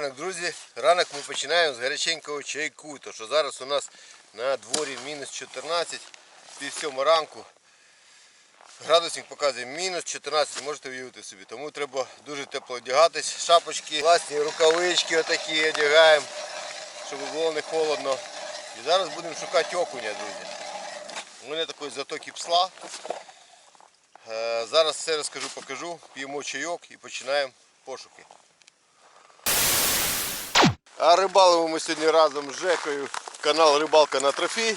ранок, друзі. Ранок ми починаємо з гаряченького чайку. То що зараз у нас на дворі мінус 14, пів сьома ранку. Градусник показує мінус 14, можете уявити собі. Тому треба дуже тепло одягатись. Шапочки, класні рукавички отакі одягаємо, щоб було не холодно. І зараз будемо шукати окуня, друзі. У мене такий заток псла. Е, Зараз все розкажу, покажу, п'ємо чайок і починаємо пошуки. А рибалимо ми сьогодні разом з Жекою. Канал Рибалка на трофей.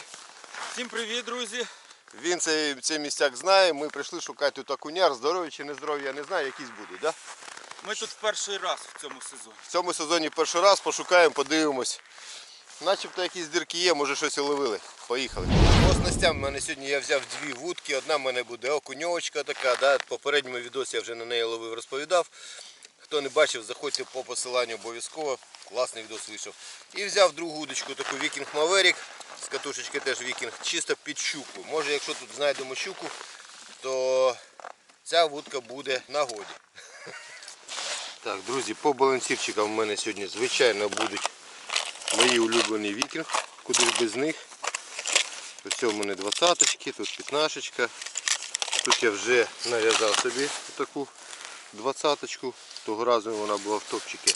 Всім привіт, друзі! Він цей, цей місцяк знає. Ми прийшли шукати тут окуняр. Здорові чи не здорові, я не знаю, якісь будуть. Да? Ми тут перший раз в цьому сезоні. В цьому сезоні перший раз пошукаємо, подивимось. Начебто якісь дірки є, може щось і ловили. Поїхали. По снастям в мене сьогодні я взяв дві вудки. Одна в мене буде окуньовочка така. Да? В попередньому відосі я вже на неї ловив, розповідав. Хто не бачив, заходьте по посиланню обов'язково. Класний відос вийшов. І взяв другу удочку, таку Viking Maverick. З катушечки теж Viking, чисто під щуку. Може, якщо тут знайдемо щуку, то ця вудка буде на годі. Так, друзі, по балансірчикам в мене сьогодні, звичайно, будуть мої улюблені вікінг, куди ж без них. Ось у мене двадцяточки, тут п'ятнашечка. Тут я вже нав'язав собі таку двадцяточку. Того разу вона була в топчикі.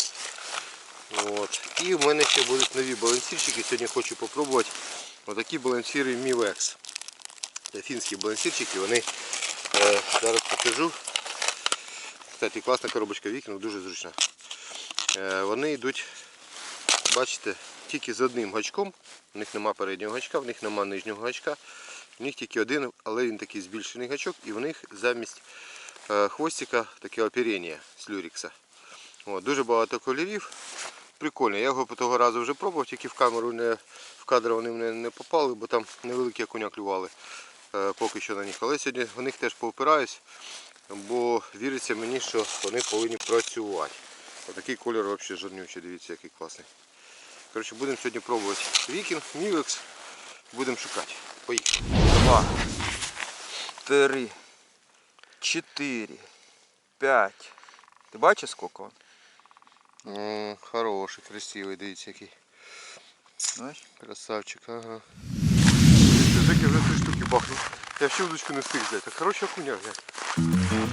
От. І в мене ще будуть нові балансірчики. Сьогодні хочу спробувати отакі балансіри Mivex. Це фінські балансірчики, вони е, зараз покажу. Кстати, класна коробочка вікінг, дуже зручна. Е, вони йдуть, бачите, тільки з одним гачком. У них нема переднього гачка, в них нема нижнього гачка. В них тільки один, але він такий збільшений гачок і в них замість е, хвостика таке оперення з люрікса. От, дуже багато кольорів. Прикольно. Я його того разу вже пробував, тільки в камеру не в кадр вони мене не попали, бо там невеликі окуня клювали е, поки що на них. Але сьогодні в них теж поопираюсь, бо віриться мені, що вони повинні працювати. Отакий колір взагалі жирнючий, дивіться, який класний. Коротше, будемо сьогодні пробувати Вікінг, Мівекс. Будемо шукати. Поїхали. Два, три, чотири, п'ять. Ти бачиш скільки М, Хороший, красивий, дивіться який. Знаєш? Красавчик, ага. Жеки вже три штуки бахнув. Я ще удочку не встиг взяти. Короче, окуня, глянь.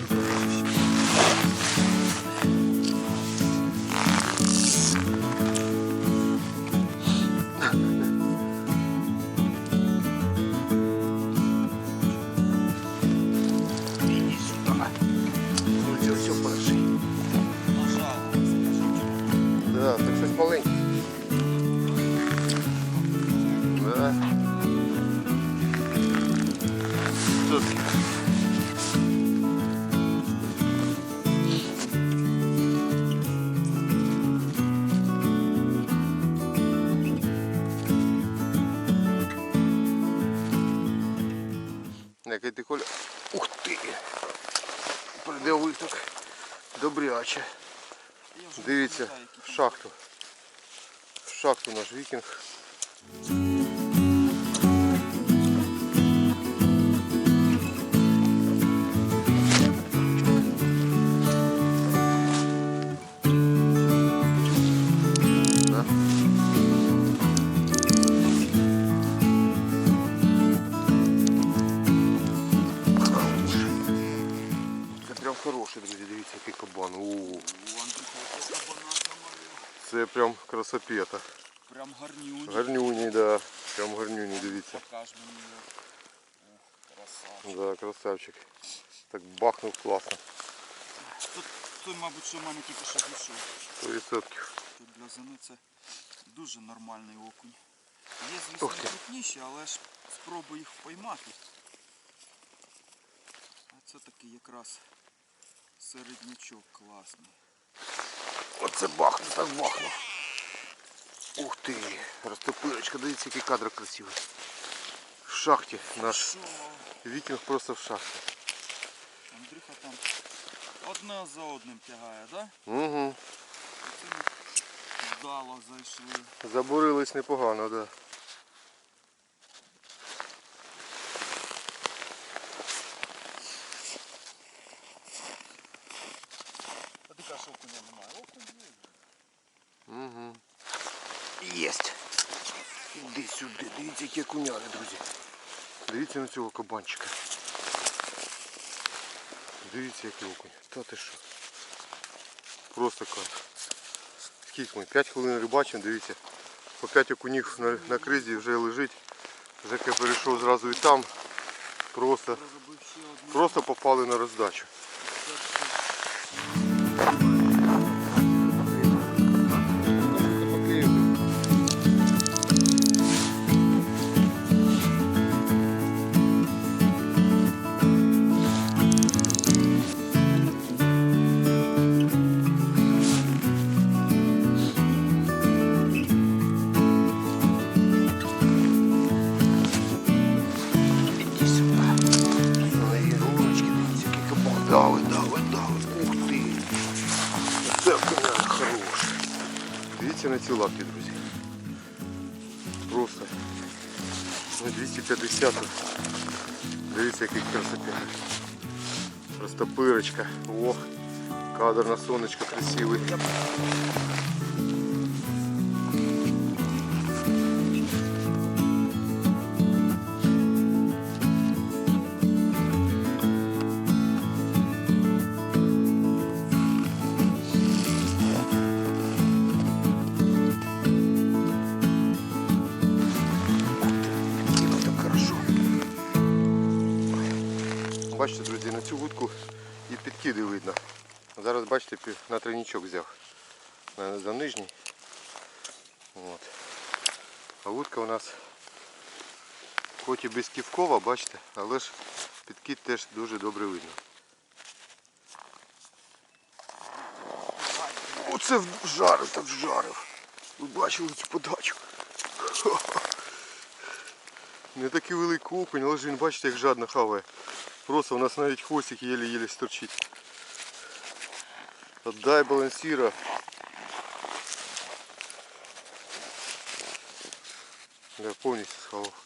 Коля. Ух ти! Придавив так. Добряче. Дивіться, в шахту. В шахту наш вікінг. Прям хороший, друзі, дивіться, який кабан. У, Це прям красопета. Прям гарнюнь. Гарнюні, да. Прям гарнюні, дивіться. Покаж мені красавчик. Да, красавчик. Так бахнув класно. Тут, тут, мабуть, що в мене тільки що дійшов. 100%. Тут для зими це дуже нормальний окунь. Є, звісно, крупніші, але ж спробую їх поймати. А це такий якраз середнячок класний. Оце бахнув, так бахнув. Ух ти, розтопирочка, дивіться, який кадр красивий. В шахті наш вікінг просто в шахті. Андрюха там одне за одним тягає, так? Да? Угу. Вдало зайшли. Забурились непогано, да. Є. Єсть. Іди сюди, дивіться, які окуняри, друзі. Дивіться на цього кабанчика. Дивіться, який окунь. Та ти що? Просто кайф. Скільки ми? 5 хвилин рибачимо, дивіться. По 5 окунів на, на кризі вже лежить. Жека перейшов зразу і там. Просто, просто попали на роздачу. 250 тут. Дивіться, який красота. Просто пирочка. Ох, кадр на сонечко красивий. Бачите, друзі, на цю вудку і підкиди видно. Зараз бачите, на тройничок взяв. За нижній. От. А вудка у нас хоч і без ківкова, бачите, але ж підкид теж дуже добре видно. Оце вжарив, так вжарив. Ви бачили цю подачу. Не такий великий окунь, але ж він бачите, як жадно хаває. Просто у нас навіть хвостик єле-єле сторчить. Отдай балансира. Я повністю схавав.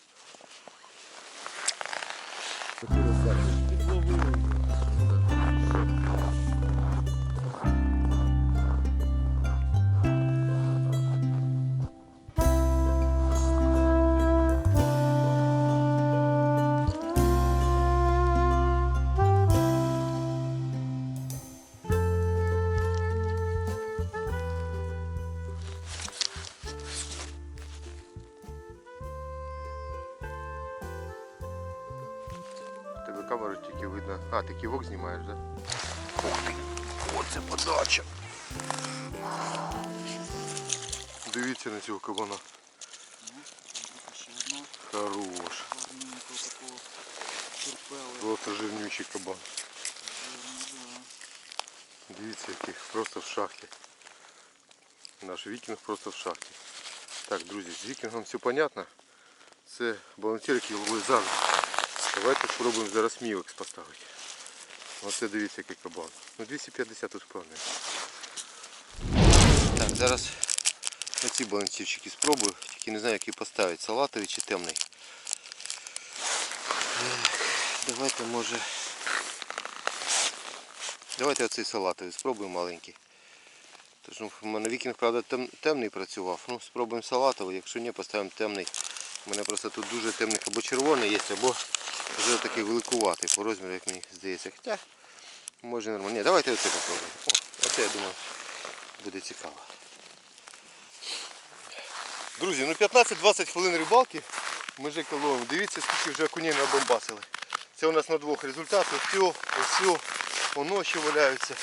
Дивіться на цього кабана. Хорош. Просто жирнючий кабан. Дивіться, який просто в шахті. Наш вікінг просто в шахті. Так, друзі, з вікінгом все понятно. Це балансир, який ловить завжди. Давайте спробуємо зараз мівекс поставити. Оце дивіться, який кабан. Ну 250 тут впевнений. Зараз оці балансирчики спробую. Тільки не знаю, який поставити. Салатовий чи темний. Давайте може. Давайте оцей салатовий спробуємо маленький. Тож, ну, в мене вікінг, правда, тем, темний працював. Ну, спробуємо салатовий, якщо ні, поставимо темний. У мене просто тут дуже темний або червоний є, або вже такий великуватий по розміру, як мені здається. Хоча може нормально. Ні, давайте оце попробуємо. О, оце я думаю буде цікаво. Друзі, ну 15-20 хвилин рибалки ми вже ловимо. Дивіться, скільки вже окуней набомбасили. Це у нас на двох результат. Ось, ось, воно ще валяються.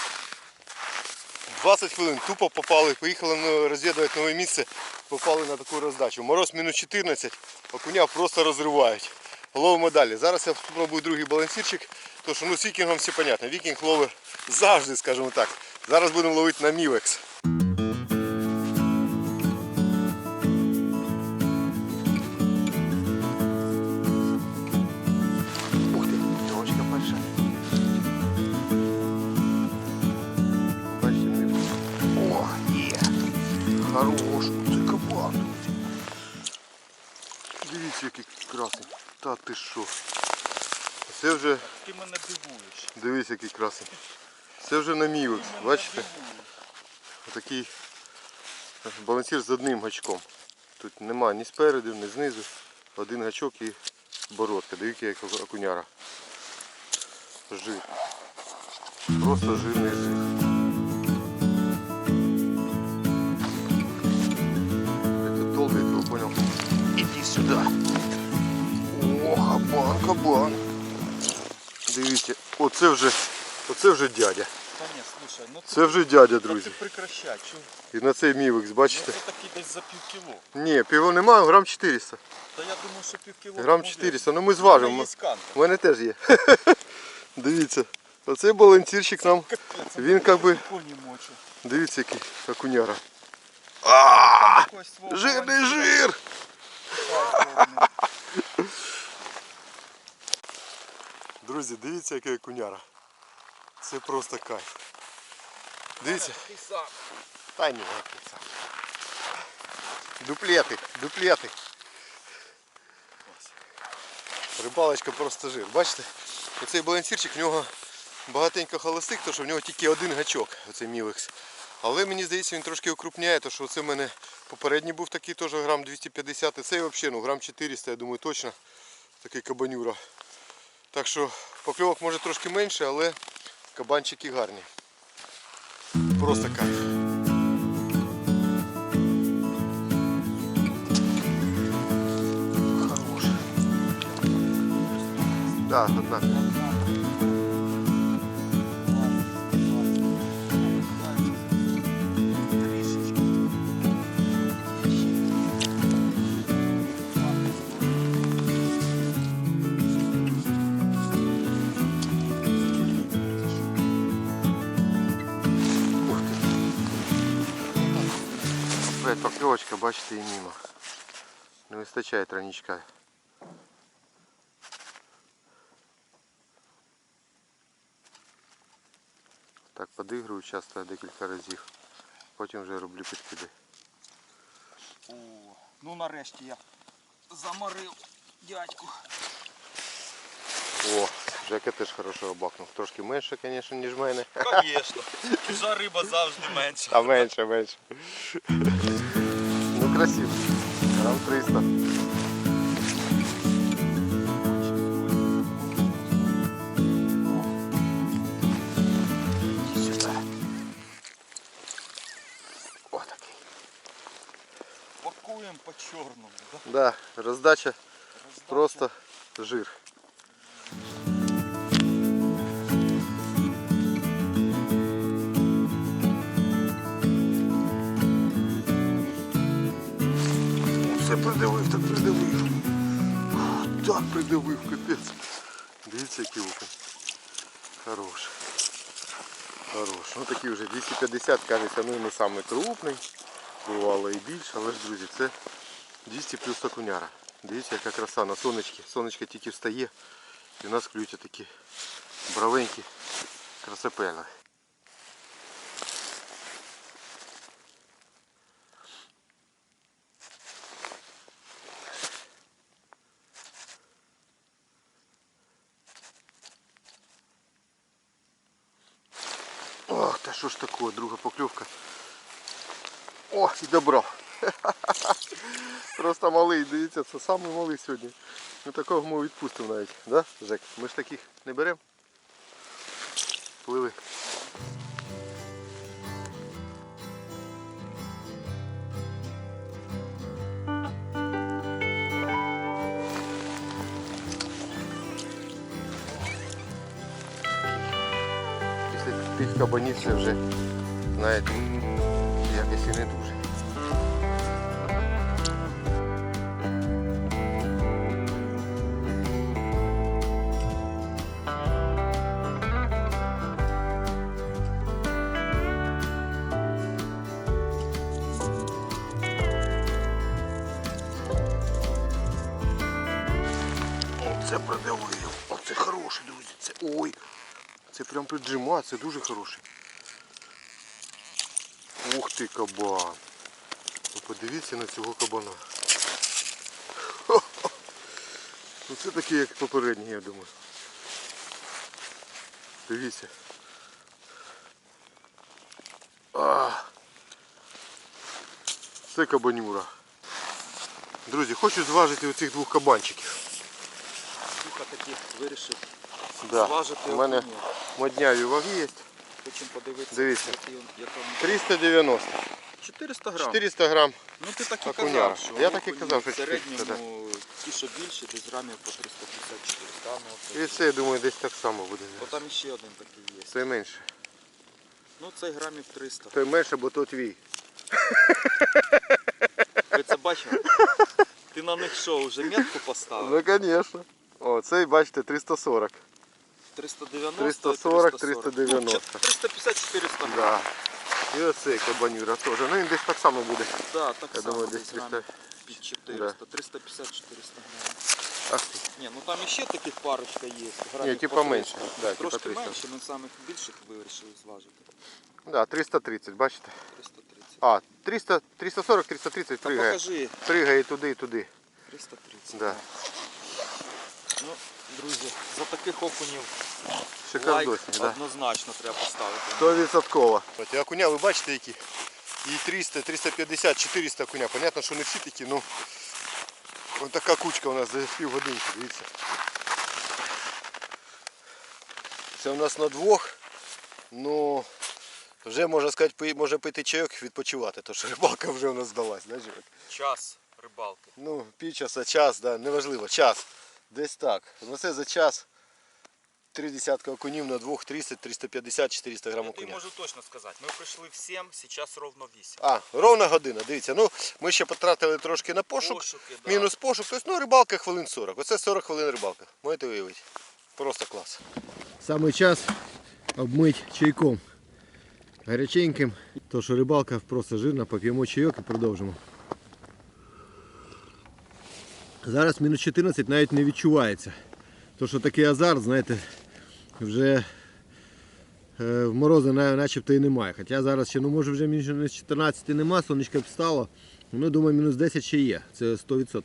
20 хвилин тупо попали, поїхали розвідувати нове місце, попали на таку роздачу. Мороз мінус 14, окуня просто розривають. Ловимо далі. Зараз я спробую другий балансирчик, тому що ну, з вікінгом все понятно. Вікінг ловить завжди, скажімо так. Зараз будемо ловити на мівекс. Та ти що? Це вже, Ти мене дивуєш. дивіться, який красний. Це вже на мівекс, бачите? дивуєш. Такий балансир з одним гачком. Тут нема ні спереду, ні знизу. Один гачок і бородка. Дивіться, як окуняра. Жир. Просто жирний жир. Кабан. Дивіться, оце вже, оце вже дядя. Та ні, слушай, ну Це вже дядя, Та друзі. прекращай, чу. І на цей мівикс, Ну бачите? це такі десь за пів кіло. Ні, піво немає, грам 400. Та я думаю, що пів кіло. Грам 400, ну ми зважимо. У мене теж є. Дивіться. Оцей балансирчик нам. Він как би- Коні мочу. Дивіться, який окуняра. Там Жирний жир! Друзі, дивіться, який окуняра. Це просто кайф. Дивіться. Сам. Та ні, який. Дуплети, дуплети. Рибалочка просто жир. Бачите? Оцей балансирчик, в нього багатенько холостих, тому що в нього тільки один гачок, оцей мівекс. Але мені здається, він трошки окрупняє, тому що оце в мене попередній був такий теж грам 250, і цей взагалі ну, грам 400, я думаю, точно. Такий кабанюра. Так що покльовок може трошки менше, але кабанчики гарні. Просто кайф. Хорош. Да, одна. Покльовочка, бачите, і мимо. Не вистачає транічка. Так подигрую часто декілька разів. Потім вже роблю підкиди. О, ну нарешті я заморив дядьку. О, Жека теж хорошо бахнув. Трошки менше, звісно, ніж в мене. Звісно. Чужа риба завжди менша. Та менше, менше. Ну красиво. Грам 300. Иди сюда. Вот такий. Пакуємо по чорному. Да? Да, роздача Роздача. просто жир. Все придивив, так придивив. Так придивив, капець. Дивіться, який окунь. Хорош. Хорош. Ну такий вже 250, кажеться, ну не самий. Бувало і більше, але ж, друзі, це 200 плюс окуняра. Дивіться, яка краса на сонечки. Сонечко тільки встає. І у нас клюються такі бравенькі красопели. Ох, та що ж таке, друга покльовка. О, і добрав. Просто малий, дивіться, це самий малий сьогодні. Ну такого ми відпустимо навіть, да, Жек? Ми ж таких не беремо. Пливи. Після тих кабанів вже, знаєте, якось і не дуже. Це це дуже хороший. Ух ти кабан. Ви подивіться на цього кабана. Хо-хо. Ну це такий, як попередній, я думаю. Дивіться. А. Це кабанюра. Друзі, хочу зважити оцих двох кабанчиків. Андрюха таки вирішив Да. зважити У мене окуня. модняві ваги є. Хочемо подивитися, Дивіться. який він- яка він- 390. 400 грам. 400 грам. Ну ти так і окуня. казав, що Я так і окуні казав, що в 400, середньому ті, що більше, десь грамів по 350-400. Ну, І це, я думаю, десь так само буде. Бо там ще один такий є. Це менше. Ну цей грамів 300. Той менше, бо то твій. Ви це бачили? Ти на них що, вже метку поставив? Ну, звісно. О, цей, бачите, 340. 390 340, 390. 390. 350-400 грам. Да. І оцей кабанюра теж. Ну він десь так само буде. Да, так Я само думаю, десь десь 300. під 400. 350-400 грам. Ах ти. Ні, ну там іще таких парочка є. грамів Ні, типа по менше. Да, типа Трошки 300. менше, ми самих більших вирішили зважити. Да, 330, бачите? 330. А, 300, 340, 330 Та пригає. покажи. Пригає туди, і туди. 330. Да. Ну, друзі, за таких окунів лайк да. однозначно треба поставити. 100%. От, і окуня, ви бачите які? І 300, 350, 400 окуня. Понятно, що не всі такі, ну ось така кучка у нас за півгодинки, дивіться. Це у нас на двох. Ну вже можна сказати, може пити чайок і відпочивати, тому що рибалка вже у нас здалась, да? Час рибалки. Ну, півчаса, час, да, неважливо, час. Десь так. Ну це за час. Три десятка окунів на двох 300, 350, 400 грам Я тобі можу точно сказати. Ми прийшли в 7, зараз ровно 8. А, ровна година, дивіться. Ну, ми ще потратили трошки на пошук. Пошуки, да. Мінус пошук, тобто ну, рибалка хвилин 40. Оце 40 хвилин рибалка. Можете уявити. Просто клас. Саме час обмити чайком. Гаряченьким. То що рибалка просто жирна, поп'ємо чайок і продовжимо. Зараз мінус 14 навіть не відчувається. То що такий азарт, знаєте, вже е, в морози начебто і немає. Хоча зараз ще, ну може вже мінус 14 нема, сонечко встало. Ну, думаю, мінус 10 ще є. Це 100%.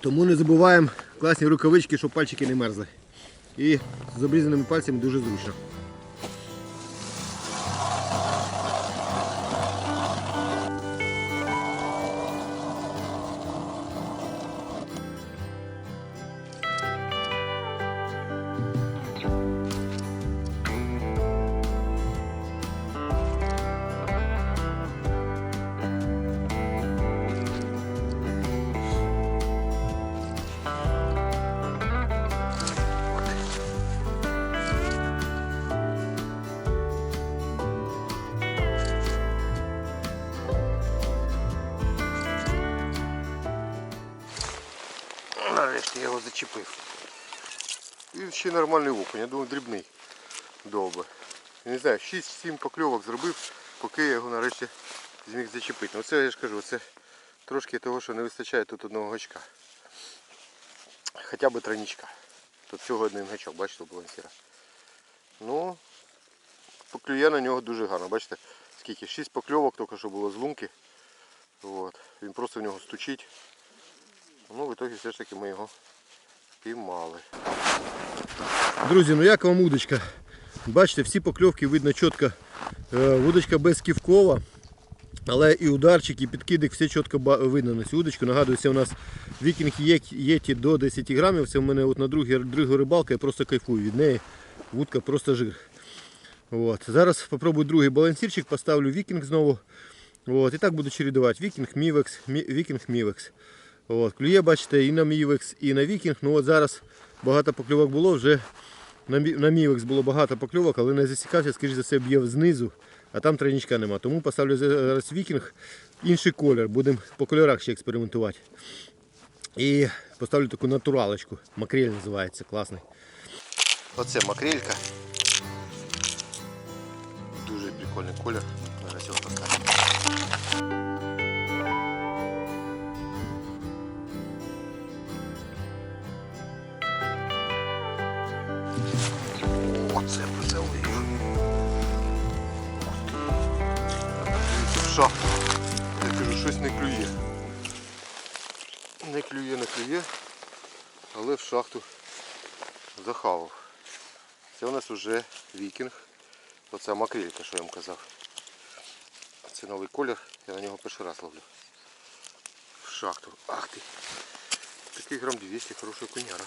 Тому не забуваємо класні рукавички, щоб пальчики не мерзли. І з обрізаними пальцями дуже зручно. Ще нормальний окунь, я думаю, дрібний. Довго. Я не знаю, 6-7 покльовок зробив, поки я його нарешті зміг зачепити. Ну це я ж кажу, це трошки того, що не вистачає тут одного гачка. Хоча б тройничка. Тут всього один гачок, бачите, у балансіра. Ну, поклює на нього дуже гарно. Бачите, скільки? 6 покльовок тільки що було з лунки. От. Він просто в нього стучить. Ну, в итоге все ж таки ми його піймали. Друзі, ну як вам удочка? Бачите, всі покльовки видно чітко. Е, Удочка без ківкова. Але і ударчик, і підкидик, все чітко видно на цю удочку. Нагадую, це у нас вікінг єті до 10 грамів. Це в мене от на другій, другій рибалка, я просто кайфую від неї. Вудка просто жир. От. Зараз спробую другий балансірчик, поставлю вікінг знову. От. І так буду чередувати. Вікінг, мівекс, мі- вікінг, мівекс. От, клює, бачите, і на Мівекс, і на Вікінг. Ну от зараз багато покльовок було, вже на, Мі- Мівекс було багато покльовок, але не засікався, скоріш за все, б'є знизу, а там тройничка нема. Тому поставлю зараз Вікінг, інший колір, будемо по кольорах ще експериментувати. І поставлю таку натуралочку. Макрель називається, класний. Оце макрелька. Дуже прикольний колір. Шахту. Я кажу, щось не клює. Не клює, не клює, але в шахту захавав. Це у нас вже вікінг. Оце макрелька, що я вам казав. Це новий колір, я на нього перший раз ловлю. В шахту. Ах ти. Такий грам 200, хороший куняра.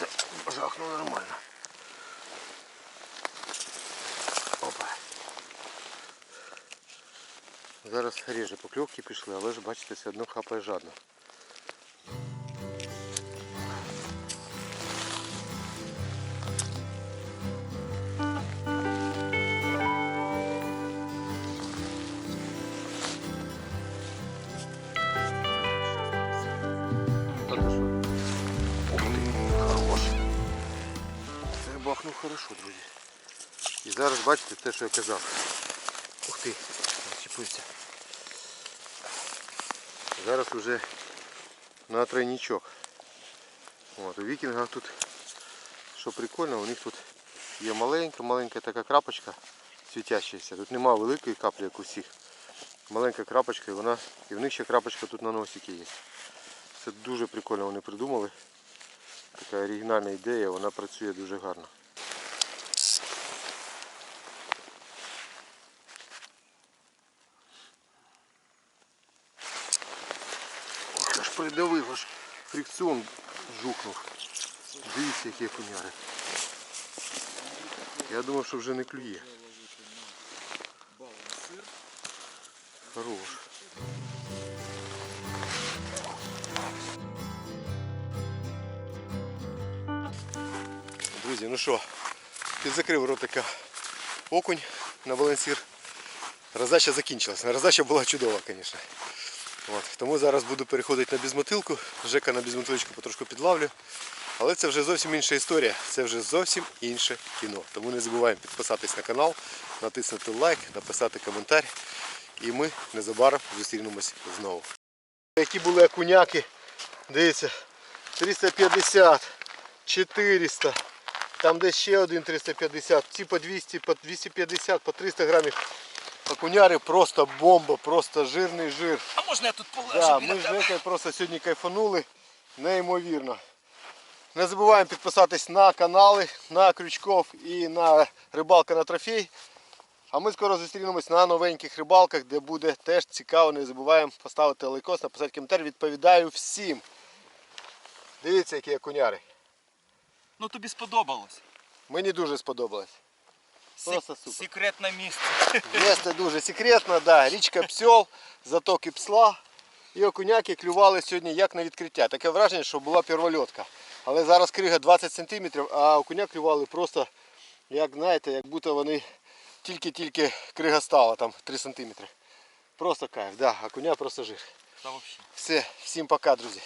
Це жахнуло нормально. Опа. Зараз ріже покльовки пішли, але ж бачите, все одно хапає жадно. Те, що я казав. Ух ти, чіпився. Зараз вже на тройничок. От, у вікінгах тут, що прикольно, у них тут є маленька, маленька така крапочка світящаяся. Тут немає великої каплі, як у всіх. Маленька крапочка і вона, і в них ще крапочка тут на носикі є. Це дуже прикольно вони придумали. Така оригінальна ідея, вона працює дуже гарно. Ох, аж придавив, аж фрикціон жухнув. Дивіться, які окуняри. Я думав, що вже не клює. Хорош. Друзі, ну що, підзакрив ротика окунь на балансір. Роздача закінчилась. Роздача була чудова, звісно. От. Тому зараз буду переходити на безмотилку. Жека на безмотилочку потрошку підлавлю. Але це вже зовсім інша історія. Це вже зовсім інше кіно. Тому не забуваємо підписатись на канал, натиснути лайк, написати коментар. І ми незабаром зустрінемось знову. Які були окуняки, дивіться, 350, 400, там десь ще один 350, ці по 200, по 250, по 300 грамів. Окуняри просто бомба, просто жирний жир. А можна я тут полежу? Да, біля ми з тебе? Жекою просто сьогодні кайфанули. Неймовірно. Не забуваємо підписатись на канали, на Крючков і на рибалка на трофей. А ми скоро зустрінемось на новеньких рибалках, де буде теж цікаво. Не забуваємо поставити лайкос, написати коментар. Відповідаю всім. Дивіться, які окуняри. Ну тобі сподобалось. Мені дуже сподобалось. Просто супер. Секретне місце. Місце дуже секретне, да. річка Псьол, затоки Псла. І окуняки клювали сьогодні як на відкриття. Таке враження, що була первольотка. Але зараз крига 20 см, а окуня клювали просто, як знаєте, як будто вони тільки-тільки крига стала, там 3 см. Просто кайф, да, окуня просто жир. Та. Все, всім пока, друзі.